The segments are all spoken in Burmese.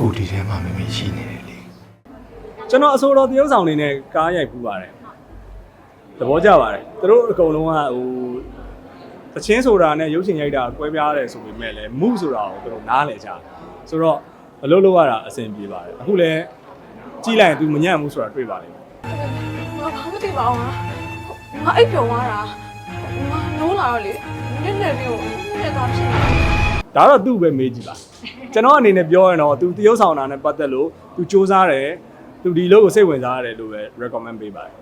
အခုဒီထဲမှာမမေရှိနေတယ်လေကျွန်တော်အဆိုတော်တရုပ်ဆောင်နေနဲ့ကားရိုက်ပူပါတယ်သဘောကျပါတယ်သူတို့အကုန်လုံးကဟိုတချင်းဆိုတာနဲ့ရုပ်ရှင်ရိုက်တာကွဲပြားတယ်ဆိုပေမဲ့လည်းမှုဆိုတာကိုသူတို့နားလည်ကြတယ်ဆိုတော့အလုပ်လုပ်ရတာအဆင်ပြေပါတယ်အခုလည်းကြည့်လိုက်ရင် तू မညံ့ဘူးဆိုတာတွေ့ပါလိမ့်မယ်ငါဘာမှမသိပါဘူးငါငါအိပ်ပျော်သွားတာငါနိုးလာတော့လေနည်းနည်းပြီးတော့နည်းသွားဖြစ်နေ ဒါတော့သူ့ပဲမေးကြည့်ပါကျွန်တော်အနေနဲ့ပြောရင်တော့ तू တရုပ်ဆောင်တာနဲ့ပတ်သက်လို့ तू စူးစမ်းတယ် तू ဒီလိုကိုစိတ်ဝင်စားရတယ်လို့ပဲ recommend ပေးပါတယ်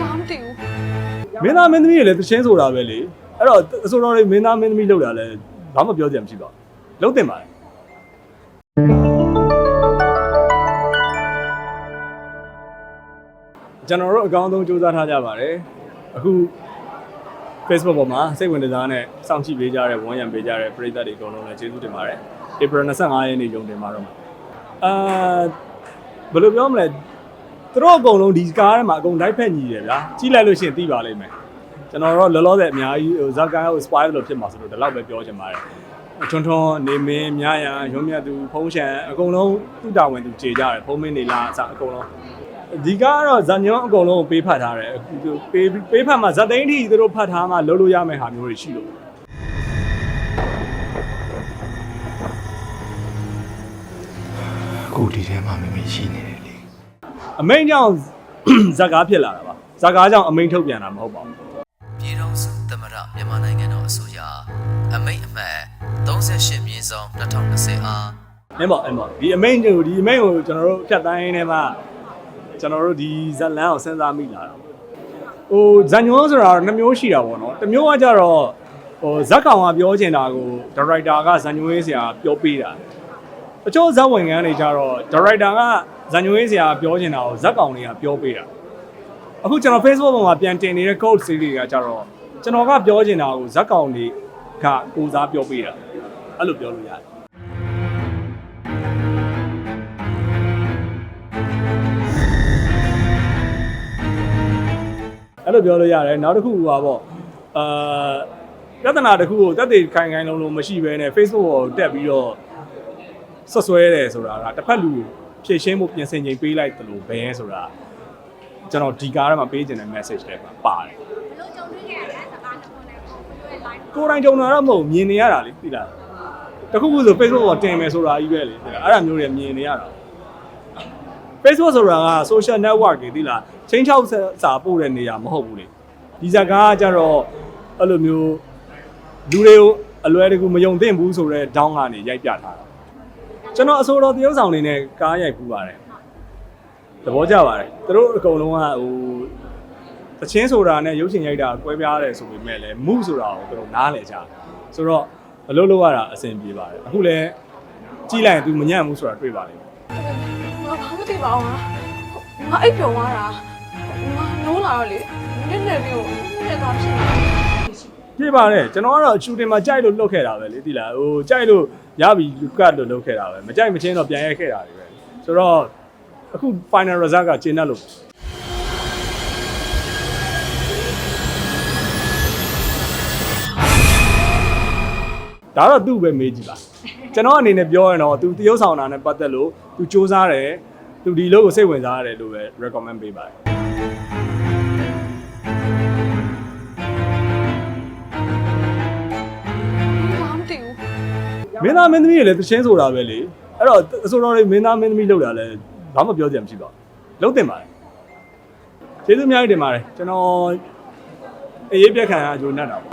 ဘာမှမသိဘူး မင်းသားမင်းသမီးတွေလည်းတချင်းဆိုတာပဲလေအဲ့တော့အဆိုတော်တွေမင်းသားမင်းသမီးလောက်တာလည်းဘာမှပြောစရာမရှိပါဘူးလုံးတင်ပါတယ် ကျွန်တော်တို့အကောင်းဆုံးစူးစမ်းထားကြပါတယ်အခု Facebook ပေါ်မှာစိတ်ဝင်စားနဲ့စောင့်ကြည့်ပေးကြတဲ့ဝန်ရံပေးကြတဲ့ပရိသတ်တွေအကုန်လုံးလည်းကျေးဇူးတင်ပါတယ် April 25ရက်နေ့ရုံတင်မှာတော့မှာအာဘယ်လိုပြောမလဲသူတို့အကုန်လုံးဒီကားထဲမှာအကုန်လိုက်ဖက်ညီတယ်ဗျာကြည့်လိုက်လို့ရှိရင်သိပါလိမ့်မယ်ကျွန်တော်တို့လောလောဆယ်အများကြီးဟိုဇက်ကားကို spoil လို့ဖြစ်မှာဆိုတော့ဒီလောက်ပဲပြောချင်ပါတယ်ထွန်းထွန်းနေမင်းမြရန်ရုံးမြတ်သူဖုံးရှန်အကုန်လုံးသူ့တာဝန်သူခြေကြတယ်ဖုံးမင်းနေလားအစအကုန်လုံး ဒီကားကတော့ဇာညွန်းအကုန်လုံးကိုပေးဖတ်ထားတယ်အခုသူပေးပေးဖတ်မှာဇက်သိန်းထီသူတို့ဖတ်ထားမှလုံးလို့ရမယ့်ဟာမျိုးတွေရှိလို့အခုဒီထဲမှာမမေရှိနေတယ်လေအမိန်ကြောင့်ဇက်ကားဖြစ်လာတာပါဇက်ကားကြောင့်အမိန်ထုတ်ပြန်တာမဟုတ်ပါဘူးပြည်တော်စုသမရမြန်မာနိုင်ငံတော်အစိုးရအမိတ်အမှတ်38မြင်းဆောင်2020အားအင်းပေါ့အင်းပေါ့ဒီအမိန်ကိုဒီအမိန်ကိုကျွန်တော်တို့ဖြတ်တိုင်းနေမှာ ကျွန်တော်တို့ဒီဇက်လန်ကိုစဉ်းစားမိလာတာဟိုဇန်ညွန်းဆိုတာတော့နှစ်မျိုးရှိတာပေါ့နော်တစ်မျိုးကကြတော့ဟိုဇက်ကောင်ကပြောချင်တာကိုဒါရိုက်တာကဇန်ညွန်းရေးဆရာပြောပေးတာတချို့ဇက်ဝင်ကန်းတွေကြတော့ဒါရိုက်တာကဇန်ညွန်းရေးဆရာပြောချင်တာကိုဇက်ကောင်တွေကပြောပေးတာအခုကျွန်တော် Facebook ပေါ်မှာပြန်တင်နေတဲ့ code series ကကြတော့ကျွန်တော်ကပြောချင်တာကိုဇက်ကောင်တွေကကိုစားပြောပေးတာအဲ့လိုပြောလို့ရတယ် အဲ့လိုပြောလို့ရတယ်နောက်တစ်ခုကပေါ့အာပြဿနာတစ်ခုကိုတက်တည်ခိုင်ခိုင်လုံးလုံးမရှိဘဲနဲ့ Facebook ပေါ်တက်ပြီးတော့ဆွတ်ဆွဲတယ်ဆိုတာကတစ်ဖက်လူဖြည့်ရှင်းမှုပြင်ဆင်ချိန်ပေးလိုက်တယ်လို့ဘဲဆိုတာကျွန်တော်ဒီကားထဲမှာပေးခြင်းတဲ့ message တွေပါပါတယ်ကိုယ်တိုင်ကြုံတာတော့မဟုတ်မြင်နေရတာလေသိလားတခုခုဆို Facebook ပေါ်တင်မယ်ဆိုတာကြီးပဲလေသိလားအဲ့ဒါမျိုးတွေမြင်နေရတာ Facebook ဆိုတာက social network တွေသိလားချင်းချောက်စာပို့တဲ့နေရာမဟုတ်ဘူးလေဒီဇာကားကကြတော့အဲ့လိုမျိုးလူတွေကိုအလွယ်တကူမယုံသင့်ဘူးဆိုတော့ဒေါင်းကနေရိုက်ပြထားတာကျွန်တော်အဆိုတော်တရုပ်ဆောင်နေနဲ့ကားရိုက်ပူပါတယ်သဘောကျပါတယ်သူတို့အကုန်လုံးကဟိုတချင်းဆိုတာနဲ့ရုပ်ရှင်ရိုက်တာကွဲပြားတယ်ဆိုပေမဲ့လည်းမှုဆိုတာကိုသူတို့နားလည်ကြတယ်ဆိုတော့အလုပ်လုပ်ရတာအဆင်ပြေပါတယ်အခုလည်းကြည့်လိုက်ရင် तू မညံ့ဘူးဆိုတာတွေ့ပါလိမ့်မယ် ငါဘာမှမသိပါဘူးငါငါအိပ်ပျော်သွားတာငါနိုးလာတော့လေနည်းနည်းပြီးတော့နည်းသွားဖြစ်နေပြပါတယ်ကျွန်တော်ကတော့ရှူတင်မှာကြိုက်လို့လုတ်ခဲ့တာပဲလေသိလားဟိုကြိုက်လို့ရပြီလူကတ်လို့လုတ်ခဲ့တာပဲမကြိုက်မချင်းတော့ပြန်ရိုက်ခဲ့တာတွေပဲဆိုတော့အခု final result ကကျင်းတတ်လို့ ဒါတော့သူ့ပဲမေးကြည့်ပါကျွန်တော်အနေနဲ့ပြောရင်တော့သူတရုပ်ဆောင်တာနဲ့ပတ်သက်လို့သူစူးစမ်းတယ်သူဒီလို့ကိုစိတ်ဝင်စားရတယ်လို့ပဲ recommend ပေးပါတယ်မင်းသားမင်းသမီးတွေလည်းတချင်းဆိုတာပဲလေအဲ့တော့အစိုးရတွေမင်းသားမင်းသမီးလောက်တာလည်းဘာမှပြောကြံမရှိပါဘူးလုံးတင်ပါတယ်ကျေးဇူးအများကြီးတင်ပါတယ်ကျွန်တော်အရေးပြက်ခံရအကျိုးနဲ့တာပါ